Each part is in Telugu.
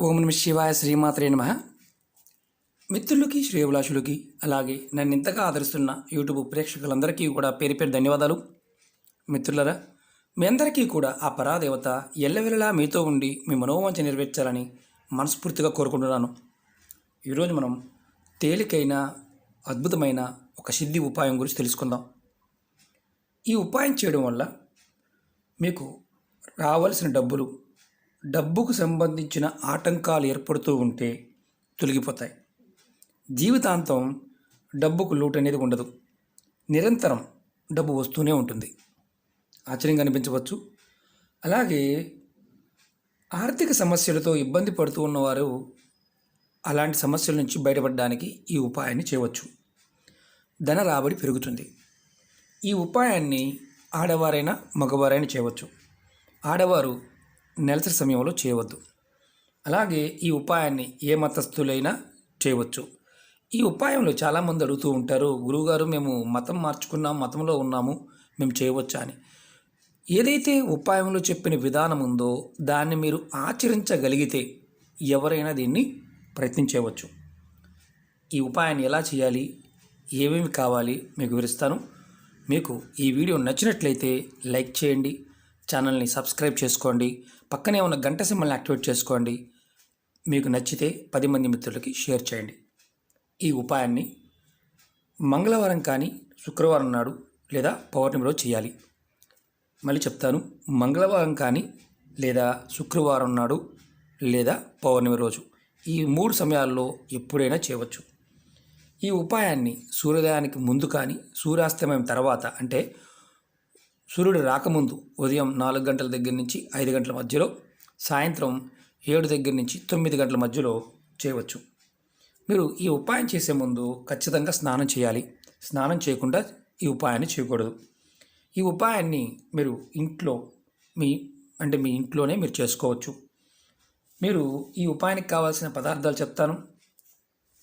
ఓం నమ శివాయ శ్రీమాత్రే నమ. మిత్రులకి శ్రేయభిలాషులకి అలాగే నన్ను ఇంతగా ఆదరిస్తున్న యూట్యూబ్ ప్రేక్షకులందరికీ కూడా పేరు పేరు ధన్యవాదాలు. మిత్రులరా మీ అందరికీ కూడా ఆ పరాదేవత ఎల్లవెల్లలా మీతో ఉండి మీ మనోవాంఛ నెరవేర్చాలని మనస్ఫూర్తిగా కోరుకుంటున్నాను. ఈరోజు మనం తేలికైన అద్భుతమైన ఒక సిద్ధి ఉపాయం గురించి తెలుసుకుందాం. ఈ ఉపాయం చేయడం వల్ల మీకు రావాల్సిన డబ్బులు డబ్బుకు సంబంధించిన ఆటంకాలు ఏర్పడుతూ ఉంటే తొలగిపోతాయి. జీవితాంతం డబ్బుకు లోటు అనేది ఉండదు. నిరంతరం డబ్బు వస్తూనే ఉంటుంది. ఆశ్చర్యంగా అనిపించవచ్చు. అలాగే ఆర్థిక సమస్యలతో ఇబ్బంది పడుతూ ఉన్నవారు అలాంటి సమస్యల నుంచి బయటపడడానికి ఈ ఉపాయాన్ని చేయవచ్చు. ధన రాబడి పెరుగుతుంది. ఈ ఉపాయాన్ని ఆడవారైనా మగవారైనా చేయవచ్చు. ఆడవారు నెలసరి సమయంలో చేయవద్దు. అలాగే ఈ ఉపాయాన్ని ఏ మతస్థులైనా చేయవచ్చు. ఈ ఉపాయంలో చాలామంది అడుగుతూ ఉంటారు గురువుగారు మేము మతం మార్చుకున్నాం మతంలో ఉన్నాము మేము చేయవచ్చా? అని. ఏదైతే ఉపాయంలో చెప్పిన విధానం ఉందో దాన్ని మీరు ఆచరించగలిగితే ఎవరైనా దీన్ని ప్రయత్నించవచ్చు ఈ ఉపాయాన్ని ఎలా చేయాలి ఏమేమి కావాలి మీకు వివరిస్తాను. మీకు ఈ వీడియో నచ్చినట్లయితే లైక్ చేయండి ఛానల్ని సబ్స్క్రైబ్ చేసుకోండి. పక్కనే ఉన్న గంట సింబల్ని యాక్టివేట్ చేసుకోండి. మీకు నచ్చితే పది మంది మిత్రులకి షేర్ చేయండి. ఈ ఉపాయాన్ని మంగళవారం కానీ శుక్రవారం నాడు లేదా పౌర్ణమి రోజు చేయాలి. మళ్ళీ చెప్తాను మంగళవారం కానీ లేదా శుక్రవారం నాడు లేదా పౌర్ణమి రోజు ఈ మూడు సమయాల్లో ఎప్పుడైనా చేయవచ్చు. ఈ ఉపాయాన్ని సూర్యోదయానికి ముందు కానీ సూర్యాస్తమయం తర్వాత అంటే సూర్యుడు రాకముందు ఉదయం నాలుగు గంటల దగ్గర నుంచి ఐదు గంటల మధ్యలో సాయంత్రం ఏడు దగ్గర నుంచి తొమ్మిది గంటల మధ్యలో చేయవచ్చు. మీరు ఈ ఉపాయం చేసే ముందు ఖచ్చితంగా స్నానం చేయాలి. స్నానం చేయకుండా ఈ ఉపాయాన్ని చేయకూడదు. ఈ ఉపాయాన్ని మీరు ఇంట్లో మీ అంటే మీ ఇంట్లోనే మీరు చేసుకోవచ్చు. మీరు ఈ ఉపాయానికి కావాల్సిన పదార్థాలు చెప్తాను.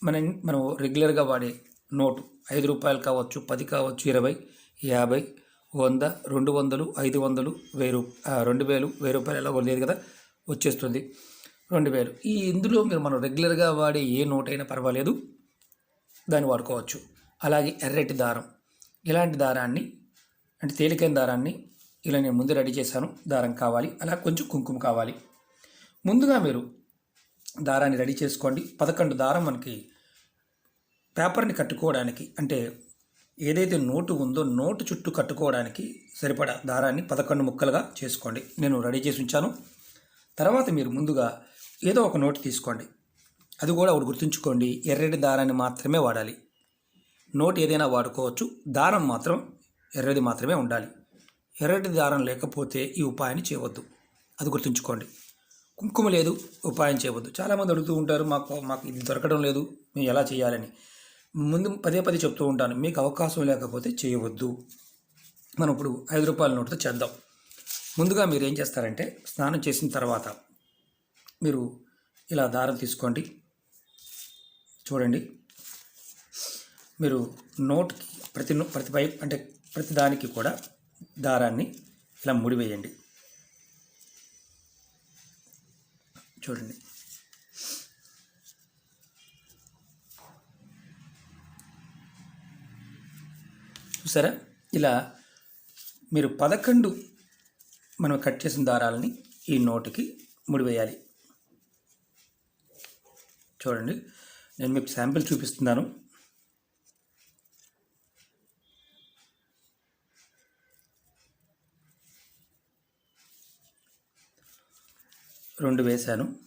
మన మనం రెగ్యులర్గా వాడే నోటు ఐదు రూపాయలు కావచ్చు పది కావచ్చు ఇరవై యాభై వంద రెండు వందలు ఐదు వందలు వెయ్యి రూ రెండు వేలు వెయ్యి రూపాయలు ఎలా లేదు కదా? వచ్చేస్తుంది. రెండు వేలు. ఈ ఇందులో మీరు మనం రెగ్యులర్గా వాడే ఏ నోట్ అయినా పర్వాలేదు. దాన్ని వాడుకోవచ్చు. అలాగే ఎర్రటి దారం. ఇలాంటి దారాన్ని అంటే తేలికైన దారాన్ని ఇలా నేను ముందు రెడీ చేశాను. దారం కావాలి. అలా కొంచెం కుంకుమ కావాలి. ముందుగా మీరు దారాన్ని రెడీ చేసుకోండి. పదకొండు దారం మనకి పేపర్ని కట్టుకోవడానికి అంటే ఏదైతే నోటు ఉందో నోటు చుట్టూ కట్టుకోవడానికి సరిపడా దారాన్ని పదకొండు ముక్కలుగా చేసుకోండి. నేను రెడీ చేసి ఉంచాను. తర్వాత మీరు ముందుగా ఏదో ఒక నోటు తీసుకోండి. అది కూడా ఒకటి గుర్తుంచుకోండి. ఎర్రటి దారాన్ని మాత్రమే వాడాలి. నోటు ఏదైనా వాడుకోవచ్చు. దారం మాత్రం ఎర్రది మాత్రమే ఉండాలి. ఎర్రటి దారం లేకపోతే ఈ ఉపాయాన్ని చేయవద్దు. అది గుర్తుంచుకోండి. కుంకుమ లేదు ఉపాయం చేయవద్దు. చాలామంది అడుగుతూ ఉంటారు మాకు మాకు ఇది దొరకడం లేదు మేము ఎలా చేయాలని. ముందు పదే పదే చెప్తూ ఉంటాను. మీకు అవకాశం లేకపోతే చేయవద్దు. మనం ఇప్పుడు ఐదు రూపాయల నోటుతో చేద్దాం. ముందుగా మీరు ఏం చేస్తారంటే స్నానం చేసిన తర్వాత మీరు ఇలా దారం తీసుకోండి. చూడండి. మీరు నోట్కి ప్రతి నో- ప్రతి పై అంటే ప్రతి దానికి కూడా దారాన్ని ఇలా ముడివేయండి. చూడండి. చూసారా? ఇలా మీరు పదకొండు మనం కట్ చేసిన దారాలని ఈ నోటికి ముడివేయాలి. చూడండి నేను మీకు శాంపిల్ చూపిస్తున్నాను. రెండు వేశాను.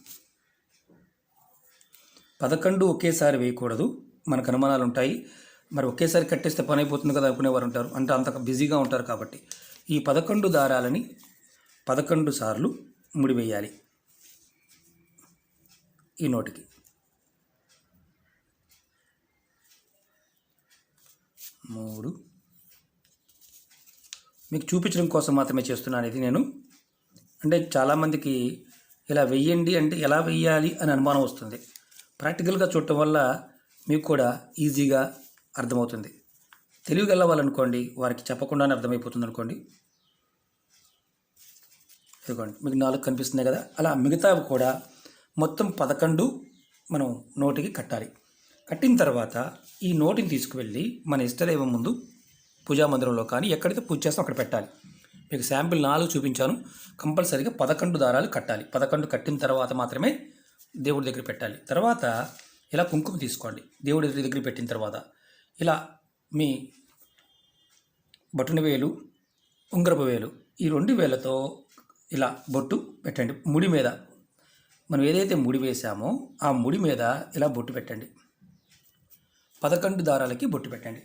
పదకొండు ఒకేసారి వేయకూడదు. మనకు అనుమానాలు ఉంటాయి మరి ఒకేసారి కట్టేస్తే పని అయిపోతుంది కదా అనుకునేవారు ఉంటారు. అంటే అంత బిజీగా ఉంటారు కాబట్టి ఈ పదకొండు దారాలని పదకొండు సార్లు ముడివేయాలి. ఈ నోటికి. మూడు. మీకు చూపించడం కోసం మాత్రమే చేస్తున్నాను ఇది నేను. అంటే చాలామందికి ఇలా వెయ్యండి అంటే ఎలా వెయ్యాలి అని అనుమానం వస్తుంది. ప్రాక్టికల్గా చూడటం వల్ల మీకు కూడా ఈజీగా అర్థమవుతుంది. తెలివిగల వాళ్ళనుకోండి వారికి చెప్పకుండానే అర్థమైపోతుంది అనుకోండి ఇదిగోండి మీకు నాలుగు కనిపిస్తున్నాయి కదా అలా మిగతావి కూడా మొత్తం పదకొండు మనం నోటికి కట్టాలి. కట్టిన తర్వాత ఈ నోటిని తీసుకువెళ్ళి మన ఇష్టదైవం ముందు పూజా మందిరంలో కానీ ఎక్కడైతే పూజ చేస్తాం అక్కడ పెట్టాలి. మీకు శాంపిల్ నాలుగు చూపించాను కంపల్సరీగా పదకొండు దారాలు కట్టాలి. పదకొండు కట్టిన తర్వాత మాత్రమే దేవుడి దగ్గర పెట్టాలి. తర్వాత ఇలా కుంకుమ తీసుకోండి. దేవుడి దగ్గర పెట్టిన తర్వాత ఇలా మీ బటున వేలు ఉంగరపు వేలు ఈ రెండు వేలతో ఇలా బొట్టు పెట్టండి. ముడి మీద మనం ఏదైతే ముడి వేసామో ఆ ముడి మీద ఇలా బొట్టు పెట్టండి. పదకొండు దారాలకి బొట్టు పెట్టండి.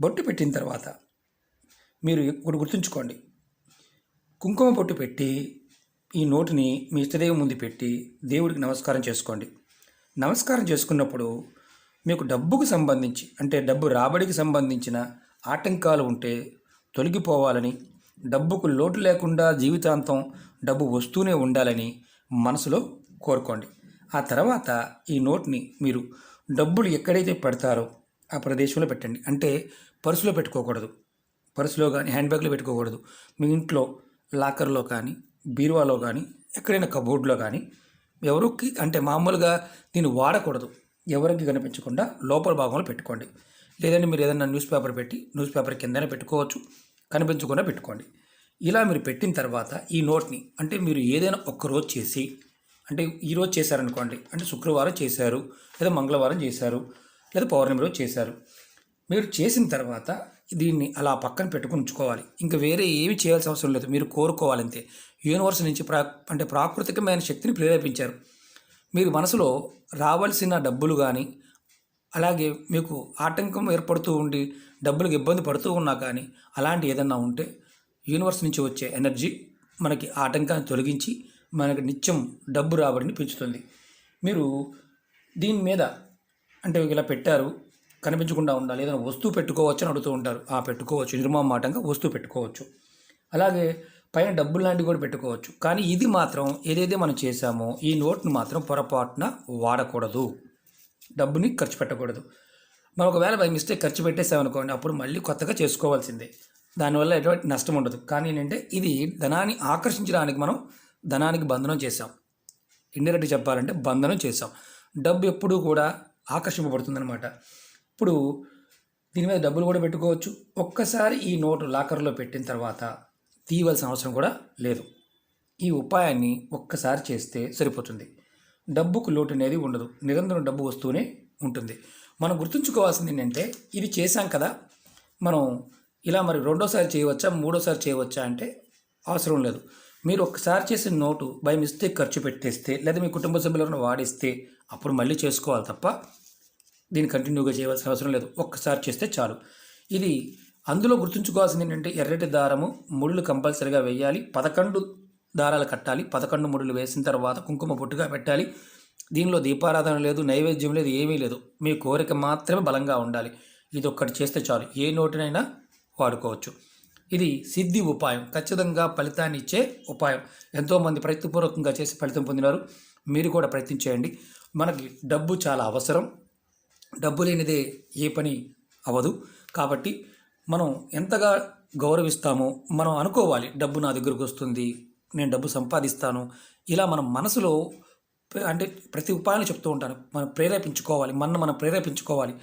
బొట్టు పెట్టిన తర్వాత మీరు ఇప్పుడు గుర్తుంచుకోండి. కుంకుమ బొట్టు పెట్టి ఈ నోటిని మీ ఇష్టదేవి ముందు పెట్టి దేవుడికి నమస్కారం చేసుకోండి. నమస్కారం చేసుకున్నప్పుడు మీకు డబ్బుకు సంబంధించి అంటే డబ్బు రాబడికి సంబంధించిన ఆటంకాలు ఉంటే తొలగిపోవాలని డబ్బుకు లోటు లేకుండా జీవితాంతం డబ్బు వస్తూనే ఉండాలని మనసులో కోరుకోండి. ఆ తర్వాత ఈ నోట్ని మీరు డబ్బులు ఎక్కడైతే పెడతారో ఆ ప్రదేశంలో పెట్టండి. అంటే పర్సులో పెట్టుకోకూడదు. పర్సులో కానీ హ్యాండ్ బ్యాగ్లో పెట్టుకోకూడదు. మీ ఇంట్లో లాకర్లో కానీ బీరువాలో కానీ ఎక్కడైనా కబోర్డ్లో కానీ ఎవరికి అంటే మామూలుగా దీన్ని వాడకూడదు. ఎవరికి కనిపించకుండా లోపల భాగంలో పెట్టుకోండి. లేదంటే మీరు ఏదైనా న్యూస్ పేపర్ పెట్టి న్యూస్ పేపర్ కిందనే పెట్టుకోవచ్చు. కనిపించకుండా పెట్టుకోండి. ఇలా మీరు పెట్టిన తర్వాత ఈ నోట్ని అంటే మీరు ఏదైనా ఒక్క రోజు చేసి అంటే ఈరోజు చేశారనుకోండి అంటే శుక్రవారం చేశారు లేదా మంగళవారం చేశారు లేదా పౌర్ణమి రోజు చేశారు. మీరు చేసిన తర్వాత దీన్ని అలా పక్కన పెట్టుకుని ఉంచుకోవాలి. ఇంకా వేరే ఏమి చేయాల్సిన అవసరం లేదు. మీరు కోరుకోవాలంతే. యూనివర్స్ నుంచి ప్రా అంటే ప్రాకృతికమైన శక్తిని ప్రేరేపించారు. మీరు మనసులో రావాల్సిన డబ్బులు కానీ అలాగే మీకు ఆటంకం ఏర్పడుతూ ఉండి డబ్బులకు ఇబ్బంది పడుతూ ఉన్నా కానీ అలాంటి ఏదన్నా ఉంటే యూనివర్స్ నుంచి వచ్చే ఎనర్జీ మనకి ఆటంకాన్ని తొలగించి మనకి నిత్యం డబ్బు రాబడిని పెంచుతుంది. మీరు దీని మీద అంటే ఇలా పెట్టారు కనిపించకుండా ఉండాలి. ఏదైనా వస్తువు పెట్టుకోవచ్చు అని అడుగుతూ ఉంటారు. ఆ పెట్టుకోవచ్చు. నిర్మామాటంగా వస్తువు పెట్టుకోవచ్చు. అలాగే పైన డబ్బులు లాంటివి కూడా పెట్టుకోవచ్చు. కానీ ఇది మాత్రం ఏదైతే మనం చేశామో ఈ నోట్ను మాత్రం పొరపాటున వాడకూడదు. డబ్బుని ఖర్చు పెట్టకూడదు. మనం ఒకవేళ బై మిస్టేక్ ఖర్చు పెట్టేసామనుకోండి అప్పుడు మళ్ళీ కొత్తగా చేసుకోవాల్సిందే. దానివల్ల ఎటువంటి నష్టం ఉండదు. కానీ ఏంటంటే ఇది ధనాన్ని ఆకర్షించడానికి మనం ధనానికి బంధనం చేసాం ఇండైరెక్ట్ చెప్పాలంటే బంధనం చేసాం డబ్బు ఎప్పుడూ కూడా ఆకర్షింపబడుతుందన్నమాట. ఇప్పుడు దీని మీద డబ్బులు కూడా పెట్టుకోవచ్చు. ఒక్కసారి ఈ నోటు లాకర్లో పెట్టిన తర్వాత తీయవలసిన అవసరం కూడా లేదు. ఈ ఉపాయాన్ని ఒక్కసారి చేస్తే సరిపోతుంది. డబ్బుకు లోటు అనేది ఉండదు. నిరంతరం డబ్బు వస్తూనే ఉంటుంది. మనం గుర్తుంచుకోవాల్సింది ఏంటంటే ఇది చేశాం కదా మనం ఇలా మరి రెండోసారి చేయవచ్చా మూడోసారి చేయవచ్చా అంటే అవసరం లేదు. మీరు ఒక్కసారి చేసిన నోటు బై మిస్టేక్ ఖర్చు పెట్టేస్తే లేదా మీ కుటుంబ సభ్యులను వాడిస్తే అప్పుడు మళ్ళీ చేసుకోవాలి తప్ప దీన్ని కంటిన్యూగా చేయవలసిన అవసరం లేదు. ఒక్కసారి చేస్తే చాలు. ఇది అందులో గుర్తుంచుకోవాల్సింది ఏంటంటే ఎర్రటి దారము ముడులు కంపల్సరిగా వేయాలి. పదకొండు దారాలు కట్టాలి. పదకొండు ముడులు వేసిన తర్వాత కుంకుమ పొట్టుగా పెట్టాలి. దీనిలో దీపారాధన లేదు నైవేద్యం లేదు ఏమీ లేదు. మీ కోరిక మాత్రమే బలంగా ఉండాలి. ఇది ఒక్కటి చేస్తే చాలు. ఏ నోటినైనా వాడుకోవచ్చు. ఇది సిద్ధి ఉపాయం. ఖచ్చితంగా ఫలితాన్ని ఇచ్చే ఉపాయం. ఎంతోమంది ప్రయత్నపూర్వకంగా చేసి ఫలితం పొందినారు. మీరు కూడా ప్రయత్నించేయండి మనకి డబ్బు చాలా అవసరం. డబ్బు లేనిదే ఏ పని అవ్వదు. కాబట్టి మనం ఎంతగా గౌరవిస్తామో మనం అనుకోవాలి డబ్బు నా దగ్గరకు వస్తుంది నేను డబ్బు సంపాదిస్తాను. ఇలా మన మనసులో అంటే ప్రతి ఉపాయాన్ని చెప్తూ ఉంటాను. మనం ప్రేరేపించుకోవాలి మన మనం ప్రేరేపించుకోవాలి.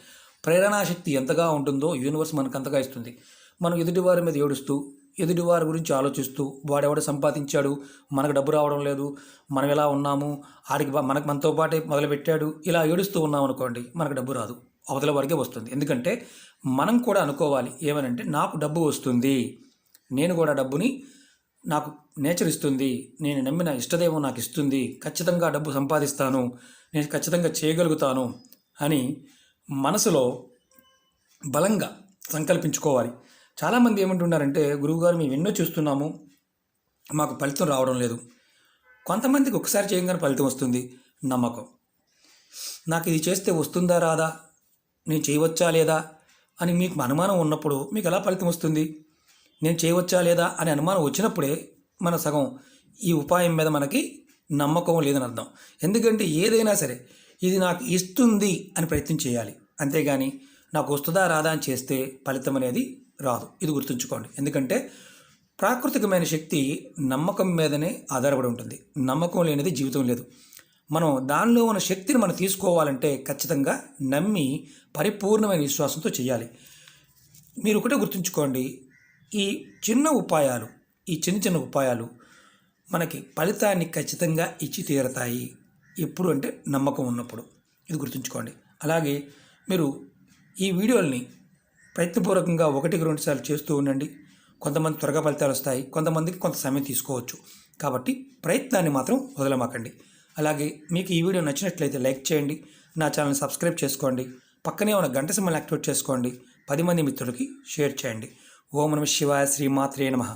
ప్రేరణాశక్తి ఎంతగా ఉంటుందో యూనివర్స్ మనకు అంతగా ఇస్తుంది. మనం ఎదుటివారి మీద ఏడుస్తూ ఎదుటివారి గురించి ఆలోచిస్తూ వాడెవడ సంపాదించాడు మనకు డబ్బు రావడం లేదు మనం ఎలా ఉన్నాము ఆడికి మనకు మనతో పాటే మొదలుపెట్టాడు ఇలా ఏడుస్తూ ఉన్నాం అనుకోండి మనకు డబ్బు రాదు. అవతల వారికే వస్తుంది. ఎందుకంటే మనం కూడా అనుకోవాలి ఏమనంటే నాకు డబ్బు వస్తుంది నేను కూడా డబ్బుని నాకు నేచర్ ఇస్తుంది నేను నమ్మిన ఇష్టదేవం నాకు ఇస్తుంది ఖచ్చితంగా డబ్బు సంపాదిస్తాను నేను ఖచ్చితంగా చేయగలుగుతాను అని మనసులో బలంగా సంకల్పించుకోవాలి. చాలామంది ఏమంటున్నారంటే గురువుగారు మేము ఎన్నో చూస్తున్నాము మాకు ఫలితం రావడం లేదు. కొంతమందికి ఒకసారి చేయగానే ఫలితం వస్తుంది. నమ్మకం. నాకు ఇది చేస్తే వస్తుందా రాదా? నేను చేయవచ్చా లేదా అని మీకు అనుమానం ఉన్నప్పుడు మీకు ఎలా ఫలితం వస్తుంది? నేను చేయవచ్చా లేదా అనే అనుమానం వచ్చినప్పుడే మన సగం ఈ ఉపాయం మీద మనకి నమ్మకం లేదని అర్థం. ఎందుకంటే ఏదైనా సరే ఇది నాకు ఇస్తుంది అని ప్రయత్నం చేయాలి. అంతేగాని నాకు వస్తుందా రాదా అని చేస్తే ఫలితం అనేది రాదు. ఇది గుర్తుంచుకోండి. ఎందుకంటే ప్రాకృతికమైన శక్తి నమ్మకం మీదనే ఆధారపడి ఉంటుంది. నమ్మకం లేనిది జీవితం లేదు. మనం దానిలో ఉన్న శక్తిని మనం తీసుకోవాలంటే ఖచ్చితంగా నమ్మి పరిపూర్ణమైన విశ్వాసంతో చేయాలి మీరు ఒకటే గుర్తుంచుకోండి ఈ చిన్న ఉపాయాలు ఈ చిన్న చిన్న ఉపాయాలు మనకి ఫలితాన్ని ఖచ్చితంగా ఇచ్చి తీరతాయి. ఎప్పుడు అంటే నమ్మకం ఉన్నప్పుడు. ఇది గుర్తుంచుకోండి. అలాగే మీరు ఈ వీడియోల్ని ప్రయత్నపూర్వకంగా ఒకటికి రెండు సార్లు చేస్తూ ఉండండి. కొంతమంది త్వరగా ఫలితాలు వస్తాయి కొంతమందికి కొంత సమయం తీసుకోవచ్చు. కాబట్టి ప్రయత్నాన్ని మాత్రం వదలమాకండి. అలాగే మీకు ఈ వీడియో నచ్చినట్లయితే లైక్ చేయండి నా ఛానల్ సబ్స్క్రైబ్ చేసుకోండి పక్కనే ఉన్న గంట సింబల్ యాక్టివేట్ చేసుకోండి పది మంది మిత్రులకి షేర్ చేయండి. ఓం నమ శివాయ శ్రీమాత్రే నమః.